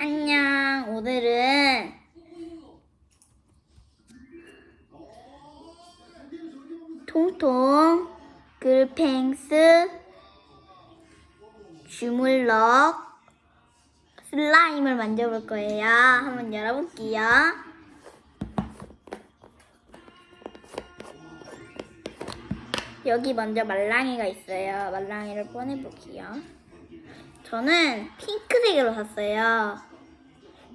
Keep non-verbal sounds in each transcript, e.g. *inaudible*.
안녕. 오늘은 통통 글팽스 주물럭 슬라임을 만져볼 거예요. 한번 열어볼게요. 여기 먼저 말랑이가 있어요. 말랑이를 꺼내볼게요. 저는 핑크색으로 샀어요.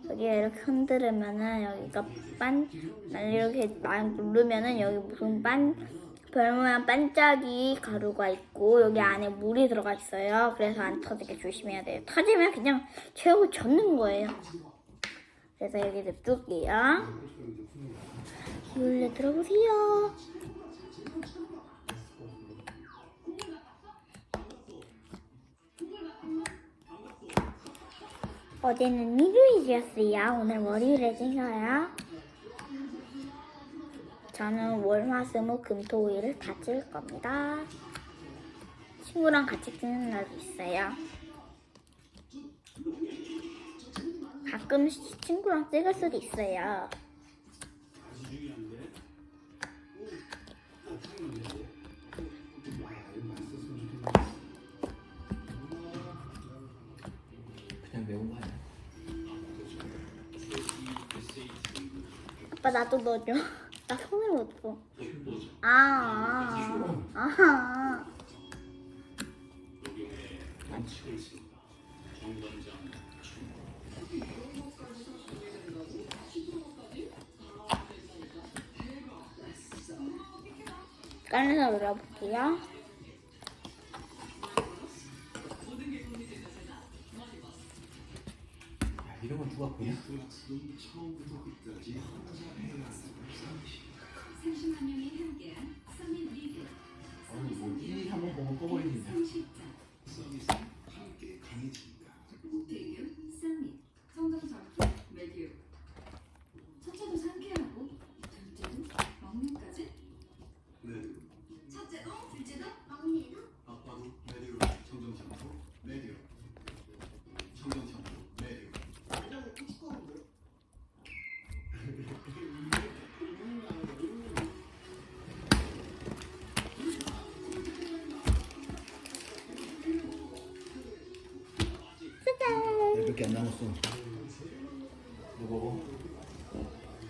여기가 이렇게 흔들으면은 여기가 반 이렇게 막 누르면은 여기 무슨 반 별 모양 반짝이 가루가 있고 여기 안에 물이 들어가 있어요. 그래서 안 터지게 조심해야 돼요. 터지면 그냥 최고 젖는 거예요. 그래서 여기 냅둘게요. 몰래 들어보세요. 어제는 일요일이었어요. 오늘 월요일에 생겨요. 저는 월화수목 금토일을 다 찍을 겁니다. 친구랑 같이 찍는 날도 있어요. 가끔씩 친구랑 찍을 수도 있어요. 나도 넣어줘. *laughs* 나 손을 못 줘. 아, 아, 아. 아. 꺼내서 눌러볼게요. 야, 이런 건 누가 보냐? 30만 명이 함께한 서민 리그 아니 뭐 일이 한번 보면 꺼버리는데 성실자 대규 서밋 성장정기 메디오 첫째도 상쾌하고 둘째도 먹는까지 첫째도 둘째도 먹니도 아빠도 메디오 청정창조 메디오 청정창조 메디오 남았어 이거 먹어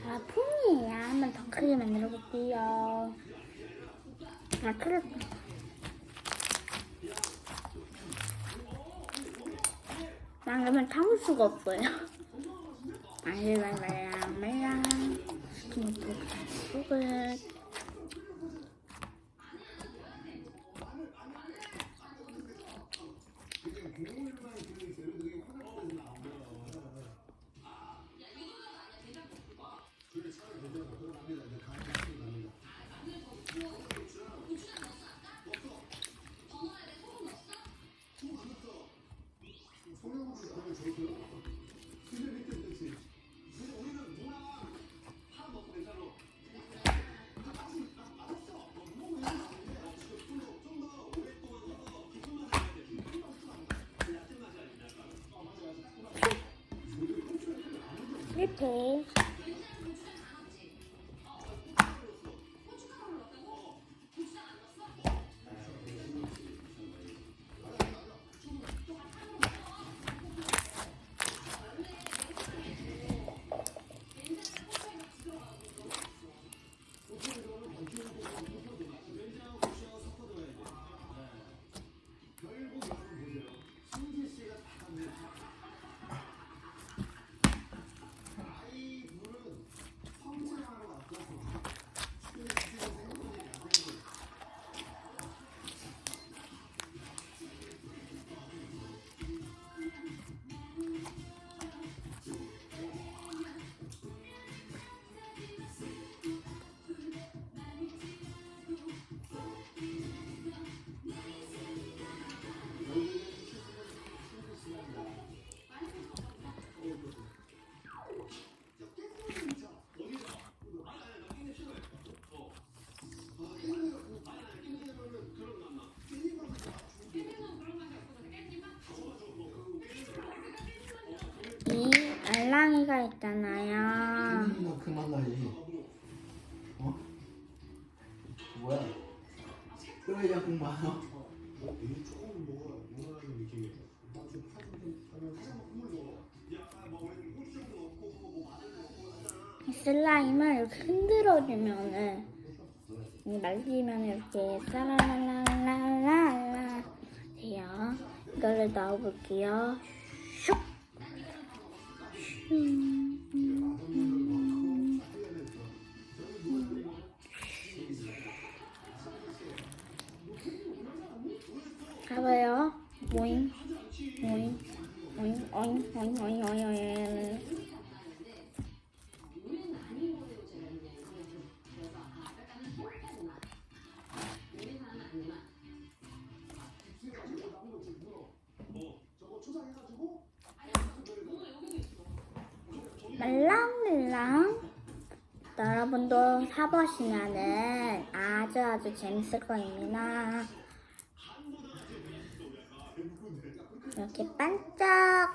아, 폼이에요. 한번 더 크게 만들어 볼게요. 아, 그래. 망하면 참을 수가 없어요. 말랑말랑 말랑. 김포국을 이렇 게 슬라이가 있잖아요. 음, 그만 나지. 어? 뭐야? 왜 자꾸 많아? 이 슬라임을 이렇게 흔들어주면은 이 말리면 이렇게 싸라라라라라 돼요. 이거를 넣어볼게요. 슉. 음, 사보시면은 아주 아주 재밌을 거입니다. 이렇게 반짝반짝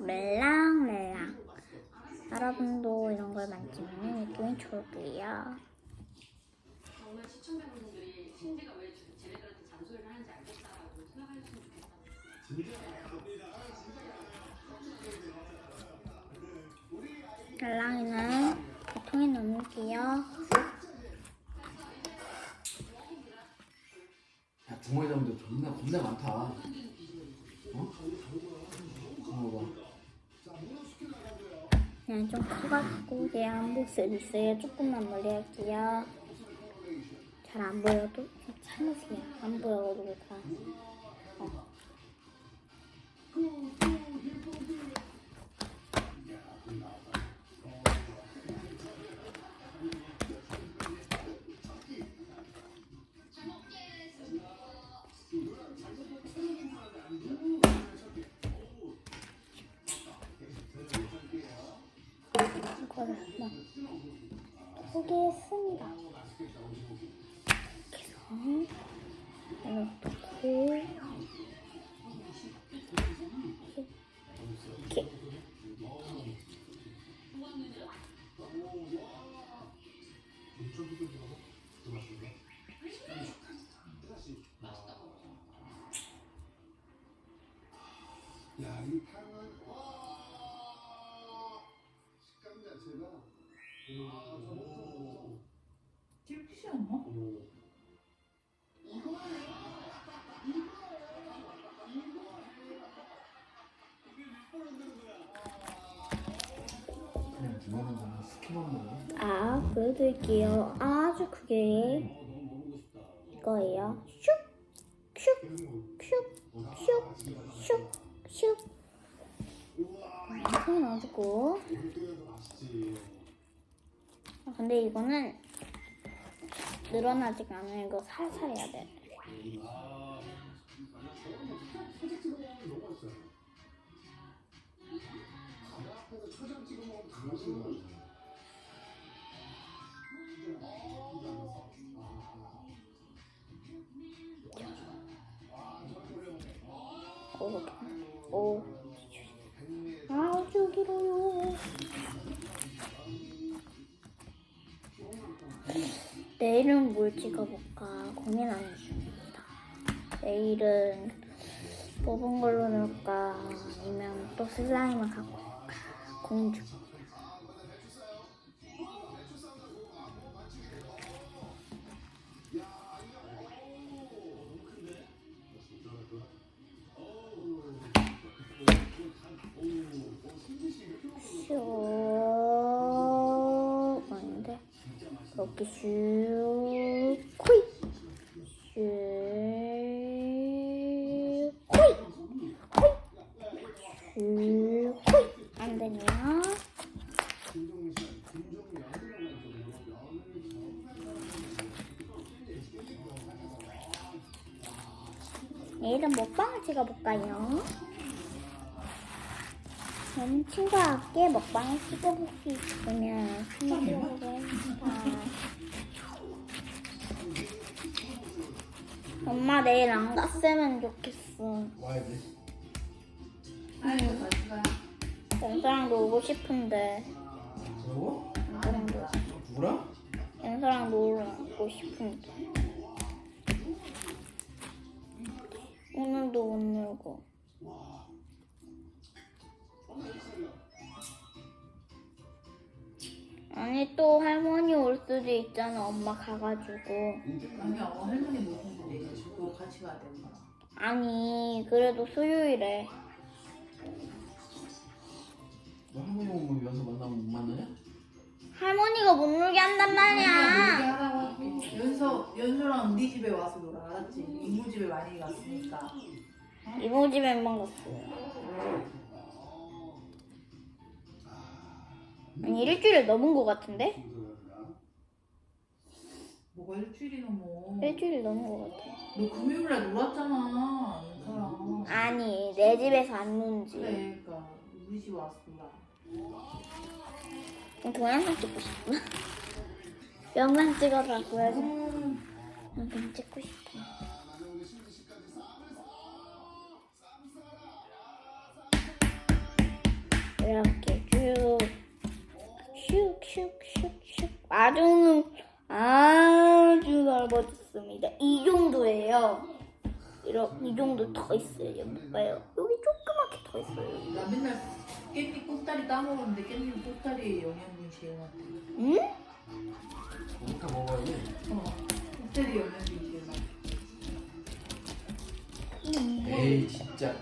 말랑말랑 여러분도 이런 걸 만지면 느낌이 좋을 거예요. 말랑이는 통에 넣을게요. 야, 주머니 잡는데 존나 겁나 많다. 어? 먹어봐. 그냥 좀 커갖고 얘안 보일 수 있어요. 조금만 멀리 할게요. 잘 안 보여도 좀 참으세요. 안 다. 어. 보여드릴게요. 아주 크게 이거예요. 슉, 슉, 슉, 슉, 슉, 슉. 이렇게 넣어주고. 아, 근데 이거는 늘어나지가 않아요. 이거 살살 해야 돼. 오, 오. 아주 길어요. 내일은 뭘 찍어볼까 고민하는 중입니다. 내일은 뽑은 걸로 넣을까 아니면 또 슬라임을 갖고 올까 고민 중. 슉 아닌데 이렇게 슉 코이 슉 코이 코이 슉 코이 안 되네요 내일은 먹방을 찍어볼까요? 친구와 함께 먹방을 찍어볼 수 있으면 찍어보겠습니다. 엄마 내일 안 갔으면 좋겠어. 와야. 아이고. 연서랑 놀고 싶은데? 연서랑 놀 누구랑? 연서랑 놀고 싶은데 오늘도 못 놀고 아니 또 할머니 올 수도 있잖아. 엄마 가가지고. 아니야 어, 할머니 못 온대 너 같이 가야 되는 거야 아니 그래도 수요일에. 너 할머니 오면 연서 만나면 못 만나냐? 할머니가 못 놀게 한단 말이야. 연서 연서랑 우리 집에 와서 놀아 알았지? 이모 집에 많이 갔으니까. 이모 집에 만 갔어요 아니 일주일 넘은 것 같은데? 뭐가 일주일이 넘어 일주일 넘은 것 같아. 너 금요일날 놀았잖아 연서랑 아니 내 집에서 안 논지 그래 그러니까 우리 집 놀아. 동영상 찍고 싶어 *laughs* 영상 해서 음, 영상 찍고 싶어. 이렇게 슉슉슉슉슉 아주 아주 넓어졌습니다. 이 정도예요. 이렇게 이 정도 더 있어요. 여기 봐요. 여기 조그맣게 더 있어요. 나 맨날 깻잎 꼭다리 따먹었는데 깻잎 꼭다리 제일 많대. 응? 이렇게 먹어야지. 어. 꼭다리 제일 많대. 에이 진짜.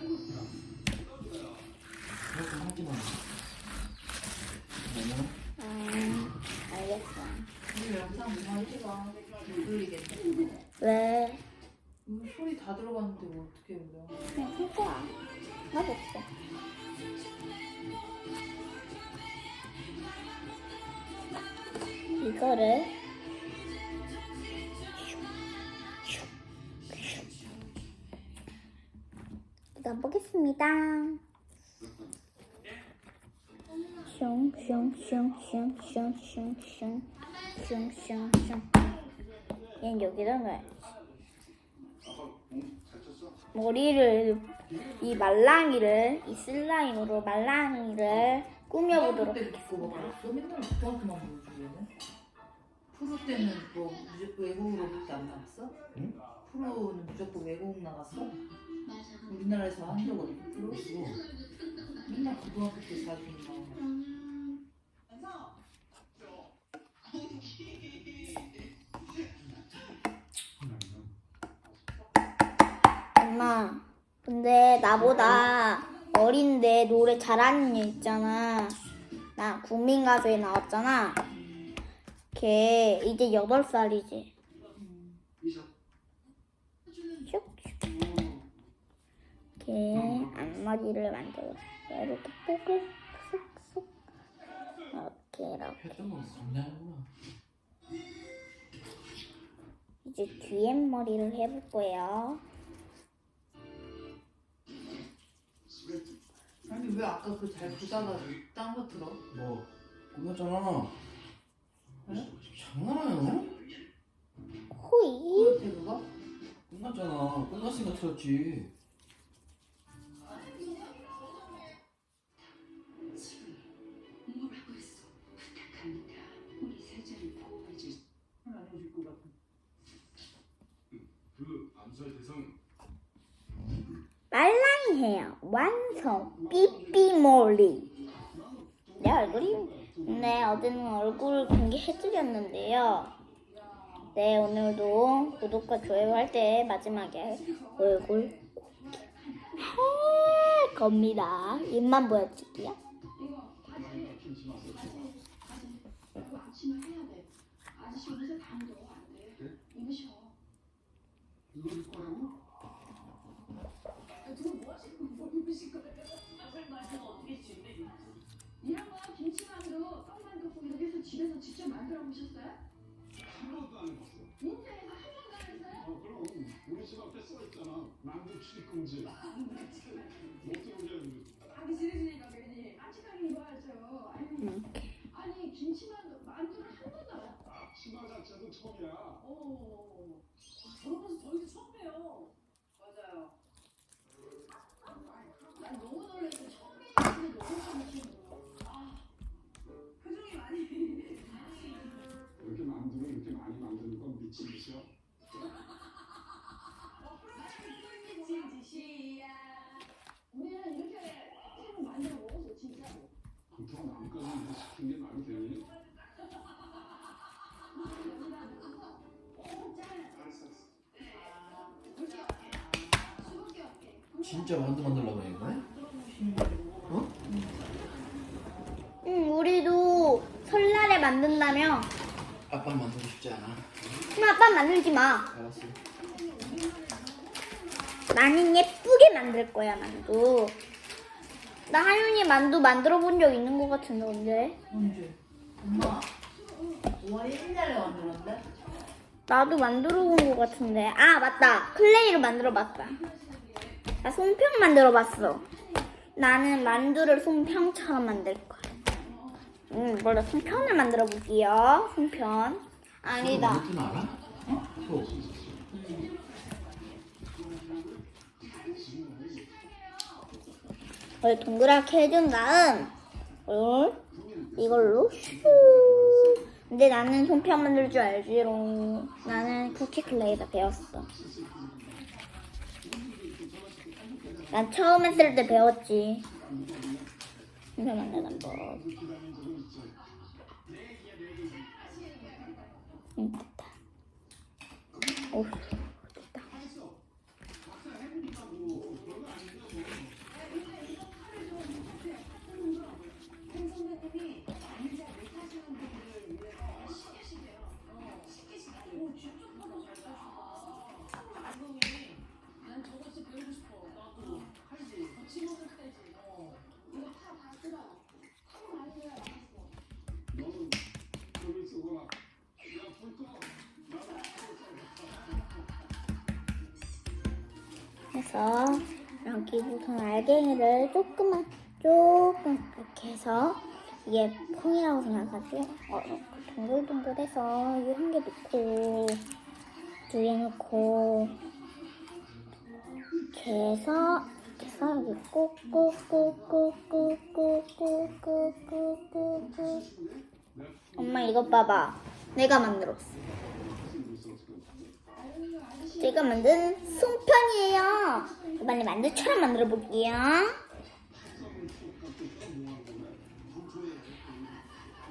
넣어보겠습니다 슝슝슝슝슝슝슝슝슝슝 얘는 여기다 넣어야지 머리를 이 말랑이를 이 슬라임으로 말랑이를 꾸며보도록 보여주려네 프로 때는 뭐 무조건 외국으로밖에 안 나갔어? 응? 프로는 무조건 외국 나갔어? 우리나라에서 한적 없어 프로? 맨날 고등학교 때 사진 나오고 엄마 근데 나보다 어린데 노래 잘하는 애 있잖아. 나 국민가수에 나왔잖아. 걔 이제 8살이지 슉슉 걔 앞머리를 만들었어 이렇게 뽀글 쏙쏙 이렇게 이렇게. 이제 뒤에 머리를 해볼 거예요 아니 왜 아까 그 잘 보다가 딴 거 들어? 뭐 끝났잖아. 응? 장난하냐? 호이 그렇대 그거? 끝났잖아. 끝났으니까 틀었지. 말랑이 해요. 완성. 삐삐몰리. 내 얼굴이 네 어제는 얼굴을 공개해드렸는데요. 네 오늘도 구독과 좋아요 할 때 마지막에 얼굴 공개할 겁니다. 입만 보여줄게요. 아침을 해야 돼. 아저씨 옷에. 입으셔. Lúcio Coraú, 미친 짓이야? 미친 짓이야. 우리는 이렇게 책을 만들어 먹었어 진짜로. 그렇다고 남까지 시킨 게 말이 되니? 진짜 만두 만들려고 한 거야? 어? 응, 우리도 설날에 만든다며. 아빠 만들고 싶지 않아. 그럼 아빠 만들지 마. 알았어. 나는 예쁘게 만들 거야, 만두. 나 하윤이 만두 만들어 본 적 있는 것 같은데, 언제? 언제? 엄마? 와 옛날에 만들었는데? 나도 만들어 본 것 같은데. 아, 맞다. 클레이로 만들어 봤다. 나 손평 만들어 봤어. 나는 만두를 손평처럼 만들 거야. 음, 이걸로 손편을 만들어 볼게요. 손편. 아니다. 알아? 어? 소. 이걸 동그랗게 해준 다음, 어? 이걸로 슈. 근데 나는 손편 만들 줄 알지롱. 나는 쿠키 클레이다 배웠어. 난 처음 했을 때 배웠지. 손편 만드는 법. 됐다. 오, 여기부터 알갱이를 조금만 조금 이렇게 해서 이게 콩이라고 생각하지? 어, 그 동글동글해서 이 한 개 넣고 두 개 넣고 이렇게 해서 이렇게 해서 여기 꾹꾹꾹꾹꾹꾹꾹꾹꾹꾹꾹 엄마 이것 봐봐 내가 만들었어 제가 만든 손편이에요. 빨리 만두처럼 만들어 볼게요.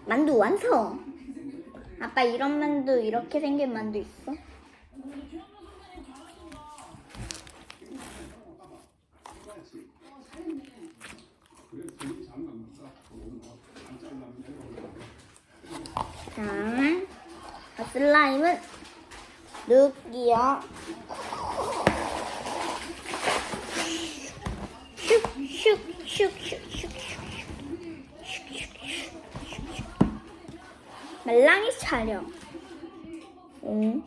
만두 완성. 아빠 이런 만두 이렇게 생긴 만두 있어? 잘라면 자, 슬라임은 넣을게요. 슉슉슉슉슉슉 말랑이 촬영. 응, 응.